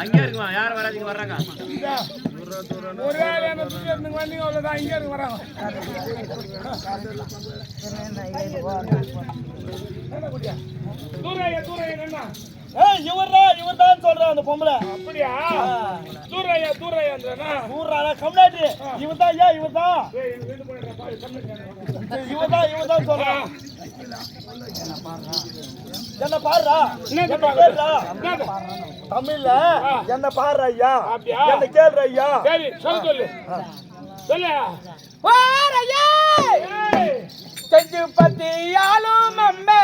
அங்கே இருக்குமா? யார் வராதீங்க வர்றாங்க ஒரு ஆள் என்ன தூக்கி எடுத்துங்க வந்தீங்க அவ்வளவுதான். இங்க இருக்கு வராங்க. இவர்டா இவர்தான் சொல்றேன் அந்த பொம்பளை. அப்படியா? தூரையா தூரையா ஊர்றாடா கம்னாட்டி இவர்தான் ஐயா இவர்தான். இவர்தான் இவர்தான் சொல்றான் என்ன பாருடா என்ன பாரு? கேளுடா என்னது? தமிழ்ல. என்ன பாரு ஐயா? என்ன கேளுடா ஐயா. சரி சொல்லு சொல்லு. சொல்லு. ஏய், செஞ்சு பத்தி ஆளும் அம்மே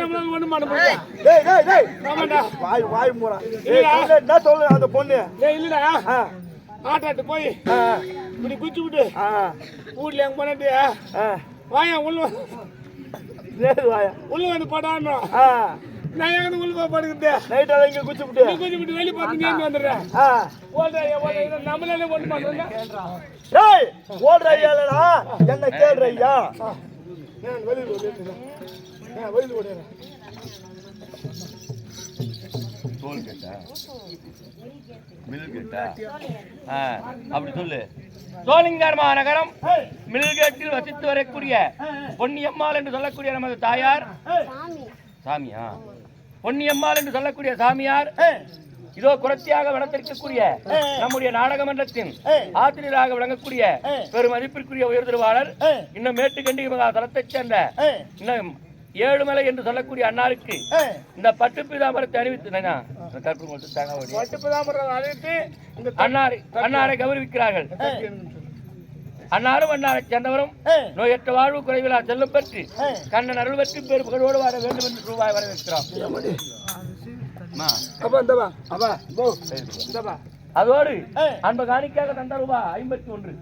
நம்மளால பண்ண முடியாது. டேய் டேய் டேய் ஆமாண்டா. வாய் வாய் மூடா. ஏய் என்ன சொல்லு அந்த பொண்ணு? டேய், இல்லடா. ஆட்டாட்டு போய். இப்படி குச்சி விட்டு வீட்ல எங்க பண்ணட்டு ஆ. வாயா உள்ள வாயா. உள்ள வந்து படான்னு ஆ. நான் எங்க உள்ள போய் படுக்குது நைட்டால இங்க குச்சி விட்டு. குச்சி விட்டு வெளிய பார்த்து நீ வந்துடுறேன் ஓடுற ஐயா, நம்மளால ஒண்ணும் பண்றோம் டேய் ஓடுற ஐயா என்ன கேளுற ஐயா? வெளியில் வெளியில் கேட்டா? மில் கேட்டா ஆ, அப்படி சொல்லு. சோழிங்கர் மாநகரம் மில்கேட்டில் வசித்து வரக்கூடிய பொன்னியம்மாள் என்று சொல்லக்கூடிய நமது தாயார். சாமியா? பொன்னியம்மாள் என்று சொல்லக்கூடிய சாமியார். இதோ குரத்தியாக வளர்த்திருக்கக்கூடிய நம்முடைய நாடகமன்றத்தின் ஆசிரியராக விளங்கக்கூடிய பெரும் மதிப்பிற்குரிய உயர்திருவாளர் இன்னும் மேட்டுக்கண்டி மகா தளத்தைச் சேர்ந்த இன்னும் ஏழுமலை என்று சொல்லக்கூடிய அன்னாருக்கு இந்த பட்டு நைனா, இந்த கருப்பு மட்டும் தேங்காய் ஒடி. பட்டுப்பதாமரம் அழைத்து இந்த அன்னாரை அன்னாரை கௌரவிக்கிறார்கள். அன்னாரும் அன்னாரை சேர்ந்தவரும் நோயற்ற வாழ்வு குறைவிலா செல்லும் பெற்று கண்ணன் அருள் பெற்று பேர் புகழோடு வாழ வேண்டும் என்று ரூபாய் வரவேற்கிறோம். அதோடு அன்பு காணிக்காக தந்த ரூபாய் ஐம்பத்தி ஒன்று.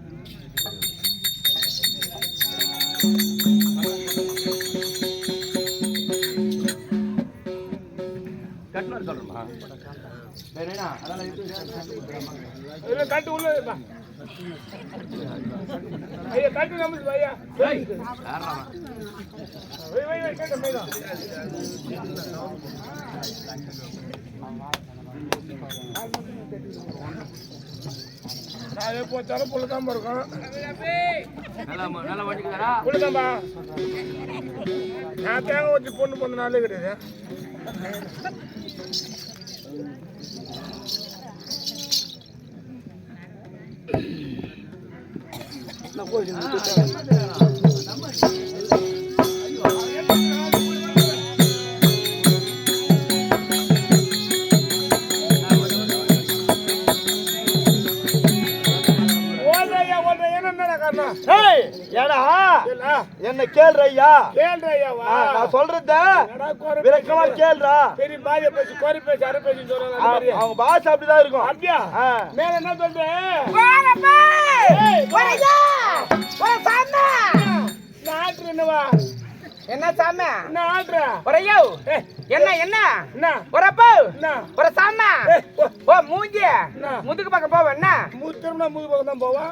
கட்டு உள்ள ஐயா கட்டு நம்மளுக்கு ஐயா ஏய், யார்றா நான் இருக்கும் நான் தேங்காய் வச்சு பொண்ணு பொண்ணு நாளே கிடையாது ஓடுறையா ஓடுற என்ன காரணம் ஏய் ஏடா இல்ல என்ன கேளுற கேள்றையா கேள்றையாவா நான் சொல்றத விளக்கமா கேள்றா. பெரிய பாதிய பேசி குறை பேசி அரை பேசி சொல்றாங்க. அவங்க பாஷை அப்படிதான் இருக்கும். அப்படியா. மேல என்ன சொல்றேன் ஆட்டுறேன் என்னவா? என்ன சாமி? நான் ஆட்டுறேன் ஒரையோ என்ன என்ன? என்ன? ஒரப்போ என்ன? ஒரு சாமி! ஓ, ஓ மூஞ்சி என்ன? முதுகு பக்கம் போவ என்ன? மூத்திரம்னா முது பக்கம் தான் போவான்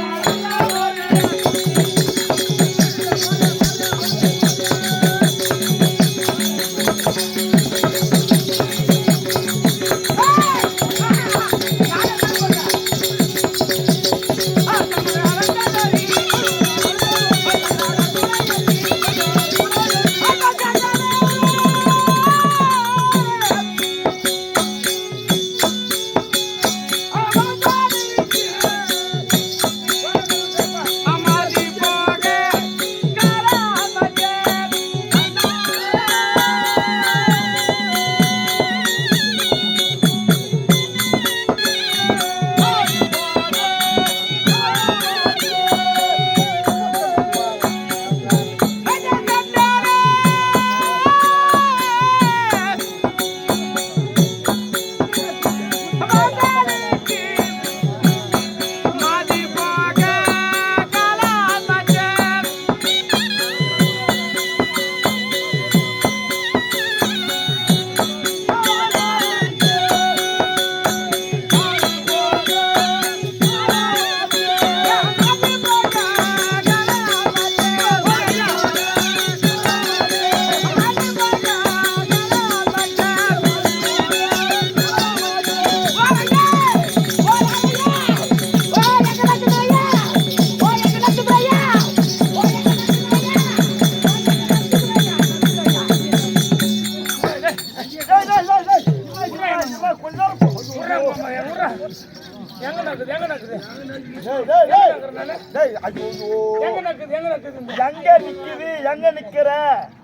நிக்கிற?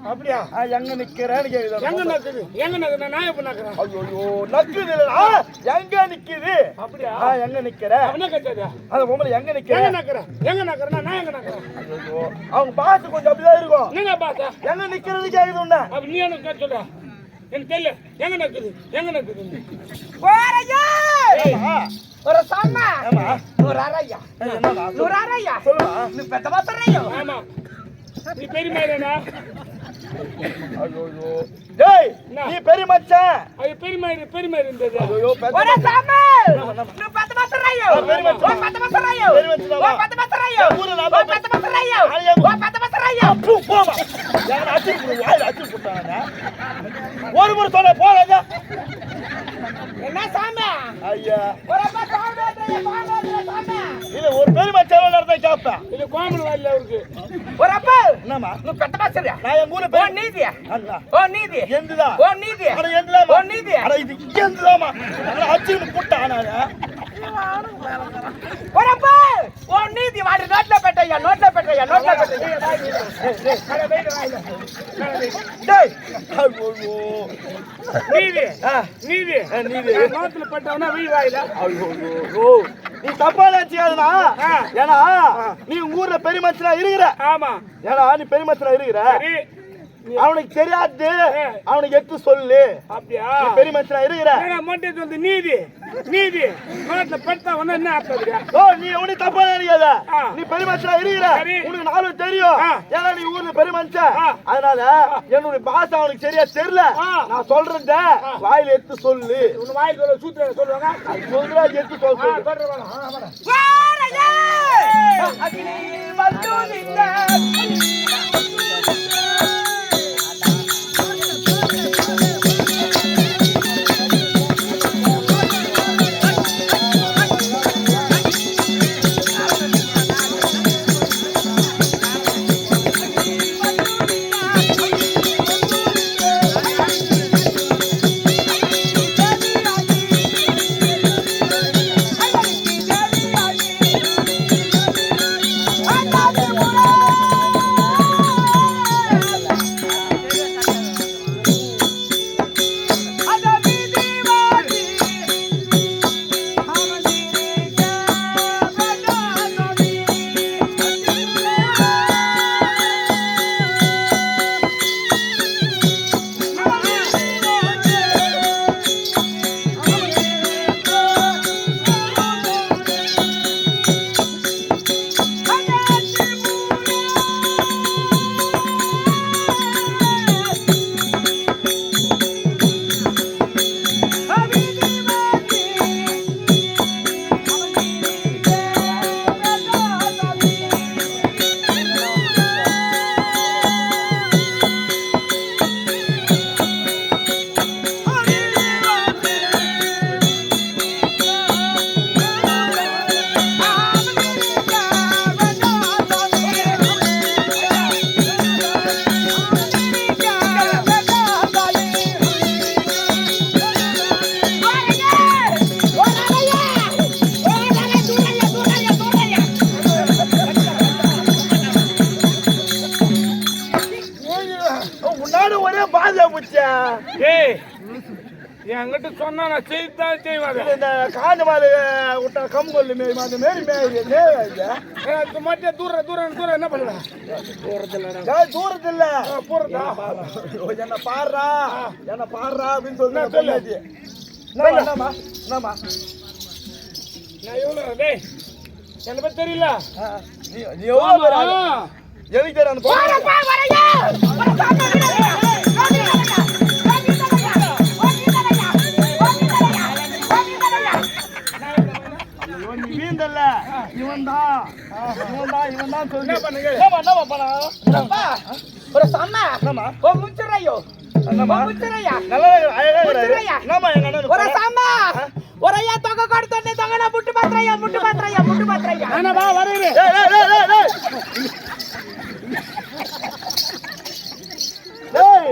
அப்படியா? ஆ, எங்க நிக்கிறேன்னு கேக்குது எங்க நடக்குது எங்க நடக்குது நான் எப்ப நடக்கிறேன் ஐயோ நக்குது இல்லடா. எங்க நிக்குது? அப்படியா? எங்க நிக்கிற? அவனே கட்டாதா அந்த பொம்பளை எங்க நிக்கிற? எங்க நக்கிறேன் எங்க நக்கிறேன் நான் எங்க நக்கிறேன்? ஐயோ அவங்க பாசு கொஞ்சம் அப்படிதான் இருக்கும். என்னங்க பாத்தா எங்க நிக்கிறது கேக்குது உன்ன? அப்ப நீ எனக்கு கேட்டு சொல்ற. எனக்கு தெரியல. எங்க நக்குது? எங்க நக்குது? போறையா. ஒரு சாமி ஆமா. நூறு அரையா சொல்லுமா நீ பெத்த மாத்திரையோ ஆமா. நீ பெரிய மாதிரினா ஐயோ. டேய் நீ பெரிய மச்சான். அது பெரிய மாதிரி பெரிய மாதிரி இருந்தது. ஐயோ ஒரு சாமி. நீ பெத்த மாத்திரையோ? ஆ, பெரிய மச்சான். பெத்த மாத்திரையோ? பெரிய மச்சான். பெத்த மாத்திரையோ? நான் ஓ. பெத்த ஐயா, ஓ பெத்த மாத்திரையோ பூ போமா யார அச்சு யார அச்சு போட்டாங்க ஒரு முறை சொன்ன போறாங்க என்ன சாமி ஐயா ஒரு அப்பா சாமி இல்ல ஒரு பெரிய மச்சான் நடந்தா கேப்பேன் இது கோமல் வரல அவருக்கு ஒரு அப்பா என்னம்மா நீ பெத்த மாத்திரையா நான் எங்க ஊர்ல ஓ பெரிய நீதியா அண்ணா ஓ நீதி எந்துதா ஓ நீதி அட எந்துதாமா ஓ நீதி அட இது எந்துதாமா அட அச்சு போட்டான் நானு ஒரு அப்பா ஓ நீதி வாடி நோட்ல பெட்டையா நோட்ல பெட்டையா நோட்ல பெட்டையா டேய் ஐயோ நீதி நீதி நீதி. நோத்துல பட்டவனா வீ வாயில. ஐயோ. நீ தப்பா நினைச்சியாதுனா ஏன்னா நீ உங்க ஊர்ல பெரிய மச்சனா இருக்கிற. ஆமா. ஏன்னா நீ பெரிய மச்சனா இருக்கிற அவனுக்கு தெரியாது. அவனுக்கு எடுத்து சொல்லு. அப்படியா? பெரிய மச்சனா இருக்கிற. மொட்டை சொல்லு நீதி நீதி. நோட்ல பட்டவனா என்ன அர்த்தம் ஓ நீ உனக்கு தப்பா நினைக்காத. நீ பெரிய மச்சனா இருக்கிற. உனக்கு நாலு தெரியும். ஆ. ஏன்னா நீ ஊர்ல பெரிய மனுஷன் ஆ. அதனால என்னுடைய பாச அவனுக்கு சரியா தெரியல. ஆ. நான் சொல்றத வாயில எடுத்து சொல்லு. உன் வாயில் சொல்ல சூத்திர சொல்லுவாங்க. சொல்றா எடுத்து சொல்றேன் பாதியா போச்சா? ஏய் என்கிட்ட சொன்னா நான் செய்தான் செய்வாங்க இந்த காஞ்ச மாடு விட்டா கம்பு மேய் அந்த மாரி மேய் எனக்கு மட்டும் தூரம் தூரம் தூரம் என்ன பண்ணுவேன் தூரத்து இல்ல போறதா என்ன பாடுறா என்ன பாடுறா அப்படின்னு சொல்லி. சொல்லாது என்னம்மா என்னம்மா? நான் எவ்வளோ டேய் என்ன தெரியல. நீ எவ்வளோ? எதுக்கு பேர் அந்த பொண்ணு? இவன் நீ வீழ்ந்தல்ல இவன் ஒரு சம்மா ஒரு முட்டு பாத்திரையா முட்டு பாத்திரையா முட்டு பாத்திரையா என்னப்பா வரீரு டேய், டேய், டேய், டேய், டேய். டேய்,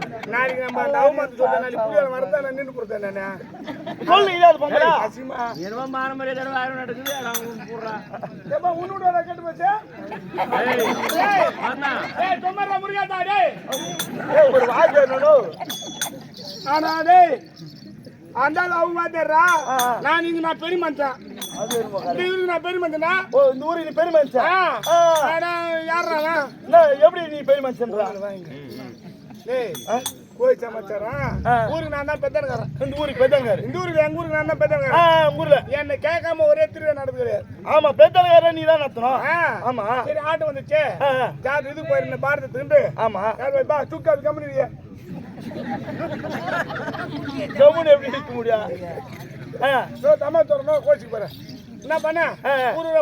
நாளைக்கு நம்ம அந்த அவமானத்தை நாளைக்கு வரதா நான் நின்று கொடுத்தேன் நானு சொல்லு இது அது பொம்பளை? அசிமா. என்னமோ பாரம்பரிய தடவை நடக்குது அவங்க போடுறான் ஏப்பா உன்னோட கட்டு போச்சு? ஏய் ஏய் தொம்மரா முருகாதா டேய். ஒரு வாஜ் என்னடோ ஆனா டேய் அந்தால அவங்க மாத்தறா. நான் இங்க நான் பெரிய மனுஷன் இந்த ஊருக்கு நான் பெரிய மனுஷனா ஓ இந்த ஊருக்கு நீ பெரிய மனுஷன். ஆனா யாரா என்ன, எப்படி நீ பெரிய மனுஷன்றா டேய் ஆ? கோய் சமாச்சாரம். ஊருக்கு நான் தான் பெத்தனக்காரன் இந்த ஊருக்கு பெத்தனகாரு. இந்த ஊருக்கு எங்க ஊருக்கு நான் தான் பெத்தனக்காரன் உங்க ஊர்ல. என்னை கேட்காம ஒரே திருவிழா நடந்து கிடையாது ஆமா பெத்தனகார நீ தான் நடத்தணும். ஆமா. சரி ஆட்டு வந்துச்சு. ஜாதி இது போயிருந்த பாரதத்துக்கு ஆமா. பா தூக்காது கம்பெனி கம்முன்னு எப்படி நிற்க முடியும்? ஆ, சோ தம்மா தரணும் கோச்சிக்கு போறேன். என்ன பண்ண?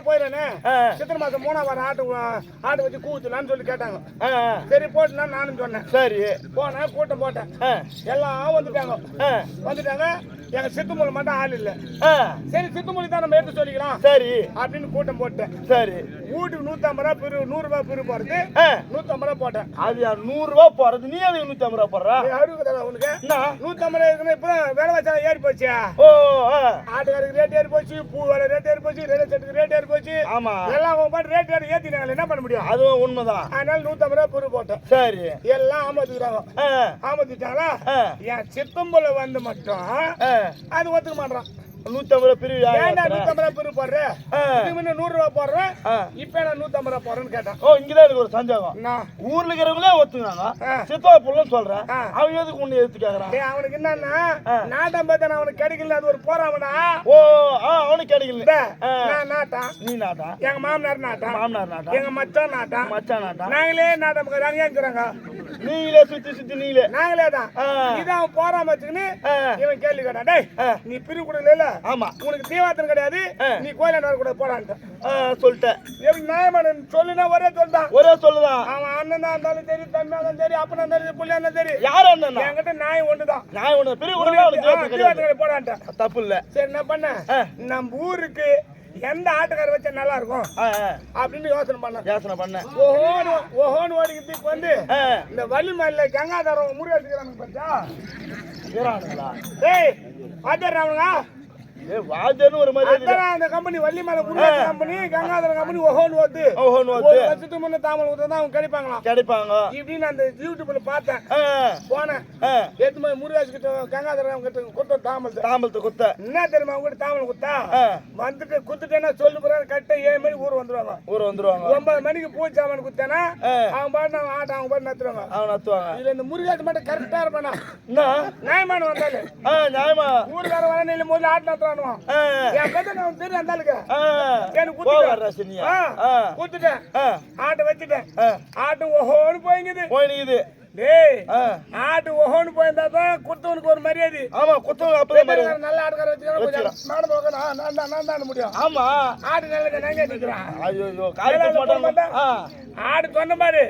போயிடனே ஆ, சித்திரை மாசம் மூணாம் வாரம் ஆட்டு ஆட்டு வச்சு கூத்துலான்னு சொல்லி கேட்டாங்க. சரி போட்டுனா நானும் சொன்னேன். சரி. போனேன் கூட்டம் போட்டேன். எல்லாம் வந்துட்டாங்க. வந்துட்டாங்க. எங்க சித்துமூலம் மட்டும் ஆள் இல்ல. சரி சித்துமொழி தான் நம்ம எடுத்து சொல்லிக்கலாம். சரி. அப்படின்னு கூட்டம் போட்டேன். சரி. வீட்டுக்கு நூத்தம்பது ரூபா பிரிவு நூறு ரூபாய் பிரிவு போறது நூத்தம்பது ரூபா போட்டேன். அது நூறு ரூபா போறது? நீ அதுக்கு நூத்தி ஐம்பது ரூபா போடுற? கதை உனக்கு? நூத்தம்பது ரூபா இருக்குன்னு இப்பதான் வேலை வச்சா ஏறி போச்சு. ஓ ஆட்டுக்காருக்கு ரேட் ஏறி போச்சு பூ வேலை ரேட் ஏறி போச்சு ரெண்டு செட்டுக்கு ரேட் ஏறி போச்சு. ஆமா. எல்லாம் பாட்டு ரேட் ஏறி ஏத்தினாங்க என்ன பண்ண முடியும்? அதுவும் உண்மைதான். அதனால நூத்தம்பது ரூபா பிரிவு போட்டேன். சரி. எல்லாம் ஆமத்துக்கிறாங்க ஆ, ஆமத்துட்டாங்களா? ஆ, என் சித்தம்புல வந்து மட்டும். அது ஒத்துக்க மாட்டான் நூத்தி ஐம்பது ரூபா பிரிவு ஏன்டா? நூத்தம்பது ரூபா பிரிவு போடுறேன் ஆ. இதுக்கு முன்ன நூறு ரூபா போடுறேன். இப்ப நான் நூத்தம்பது ரூபா போடுறேன்னு கேட்டான் ஓ இங்கதான் எனக்கு ஒரு சந்தேகம்? ஊர்ல இருக்கிறவங்களே ஒத்துக்கிறாங்க. சித்தா புள்ளன்னு சொல்றேன். அவன் எதுக்கு ஒண்ணு எடுத்து கேக்குறான்? அவனுக்கு என்னன்னா. நாட்டம் பார்த்தா அவனுக்கு கிடைக்கல அது ஒரு போறாமடா ஓ அவனுக்கு கிடைக்கல. நான் நாட்டான். நீ நாட்டா எங்க மாமனார் நாட்டான். மாமனார் நாட்டா எங்க மச்சான் நாட்டான். மச்சான் நாட்டா நாங்களே நாட்டம் நாங்க ஏங்கிறாங்க நீங்களே சுத்தி சுத்தி நீங்களே. நாங்களே தான். இதான் போறாம வச்சுக்கின்னு. இவன் கேள்வி கேட்டான் டேய். நீ பிரிவு கொடுக்கல ஆமா. உனக்கு தீவாத்தம் கிடையாது. நீ கோயிலாண்ட வரக்கூடாது போடான்ட்டு சொல்லிட்டேன். எப்படி நியாயமான சொல்லுனா ஒரே சொல்லிட்டான் ஒரே சொல்லுதான். அவன் அண்ணன் தான் இருந்தாலும் சரி தம்பி இருந்தாலும் சரி அப்பனா இருந்தாலும் புள்ளியா இருந்தாலும் சரி. யார் அண்ணா என்கிட்ட நியாயம் ஒண்ணுதான். நான் உன்னை பிரிவு தீவாத்தம் போடான்ட்டேன் தப்பு இல்ல. சரி என்ன பண்ண. நம்ம ஊருக்கு எந்த ஆட்டுக்கார வச்சா நல்லா இருக்கும். அப்படின்னு யோசனை பண்ண யோசனை பண்ண ஓஹோன்னு ஓஹோன்னு ஓடிக்கிட்டு இப்ப வந்து இந்த வள்ளிமலையில கங்காதரம் முருகேசுக்கிறானுங்க பார்த்தா டேய் பாத்தியா? அவனுங்க ஏ வாஜன்னு ஒரு மாதிரி அந்த company Vallimalai Murugesa company Gangadharam company ஓஹோன்னு ஓடுது ஓஹோன்னு ஒரு வந்து வருஷத்துக்கு முன்ன தாமல் ஊத்த தான் அவங்க கிடைப்பாங்களாம் கிடைப்பாங்க. இப்படின்னு அந்த யூடியூப்ல பார்த்தேன். போனேன். ஏத்து போய் முருகேஷ் கிட்ட கங்காதரம் கிட்ட கொடுத்த தாமல் தாம்பலத்தை குத்த. என்ன தெரியுமா அவங்க கிட்ட தாமல் குத்தா? வந்துட்டு குத்துட்டேன்னா சொல்லு போறாரு கரெக்டா ஏழு மணிக்கு ஊர் வந்துருவாங்க. ஊர் வந்துருவாங்க. ஒன்பது மணிக்கு குத்தானா ஆ. அவன் பாட்டு அவன் ஆட்டம் அவங்க பாட்டு நத்துருவாங்க அவன் நத்துவாங்க இதுல இந்த முருகேஷ் மட்டும் கரெக்டா இருப்பானா? நியாயமான வந்தாலும் ஆ நியாயமா. ஊருக்கார வர நீல முதல்ல ஆட்டு நத்துறானுவான் ஆ, என் கதை நான் தெரியும் அந்த ஆளுக்கு. எனக்கு குத்துட்டேன் குத்துட்டேன் ஆட்டை வச்சுட்டேன். ஆட்டு ஓஹோன்னு போய்ங்குது போய் நிக்குது டேய். ஆட்டு ஒஹோன்னு போயிருந்தா தான் குத்தவனுக்கு ஒரு மரியாதை. ஆமா அப்பதான் மரியாதை. நல்ல ஆட்டுக்கார வச்சுக்கணும் கொஞ்சம் மேடம் போக நான் நான் தான் நான் தான் முடியும். ஆமா. ஆடு நல்லது நாங்க நிக்கிறான் ஐயோ மாட்டாங்க. ஆ. ஆடு சொன்ன மாதிரி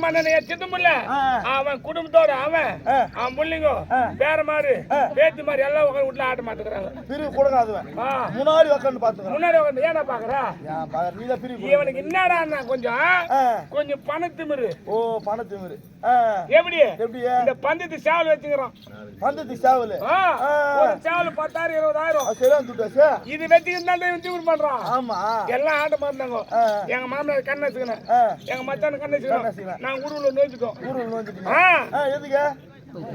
மாட்டேன் சித்தமுல்ல ஆ. அவன் குடும்பத்தோட அவன். அவன் புள்ளிங்க. பேர மாதிரி பேத்தி மாதிரி எல்லாம் உட்காந்து வீட்டுல ஆட்ட மாட்டுக்கிறாங்க பிரிவு கொடுங்க அதுவன். முன்னாடி உக்காந்து பாத்துக்கிறேன் முன்னாடி உட்காந்து ஏன்னா பாக்குறா நீ தான் பிரிவு. இவனுக்கு என்னடா கொஞ்சம். கொஞ்சம் பணத்திமிரு ஓ பணத்திமிரு ஆ. எப்படி? எப்படியா இந்த பந்தத்து சேவல் வச்சுக்கிறோம். பந்தத்து சாவல். ஒரு சேவல் பத்தாயிரம் இருபதாயிரம். துட்டாச்சு இது வச்சுக்கிட்டு இவன் திமிரு பண்றான். ஆமா. எல்லாம் ஆட்ட மாட்டாங்க ஆ. எங்க மாமனார் கண்ணை வச்சுக்கணும். எங்க மச்சான கண்ணை வச்சுக்கணும். நாங்க ஊருல நோய்ச்சிட்டோம். ஊரில் ஆ. எதுக்கு?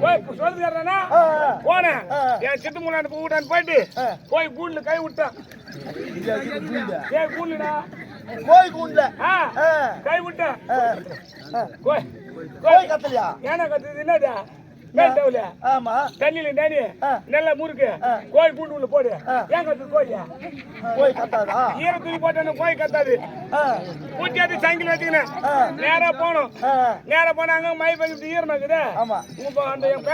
போய் சொல்லுறானா. போனேன். என் சித்து முன்னாடி கூட்டான்னு போயிட்டு. போய் கூண்டுல கை விட்டேன். ஏன் கூண்டுடா. கோய் கூண்டுல கை விட்டேன். கோய் கோய் கத்தலையா? ஏன்னா கத்துது என்னடா மேட்டவுல ஆமா. தண்ணியில நானி. நல்லா முறுக்கு. கோய் கூண்டு உள்ள போடு. ஏன் கத்துது கோயா கோய் கத்தாதா? ஈர துணி போட்டானு கோய் கத்தாது. ஆ, பூட்டியாத்தி சங்கில் வச்சுக்கினேன். நேரா போனோம் நேரா போனா அங்க மை பஞ்சு ஈரமாக்குது ஆமா. உங்க அந்த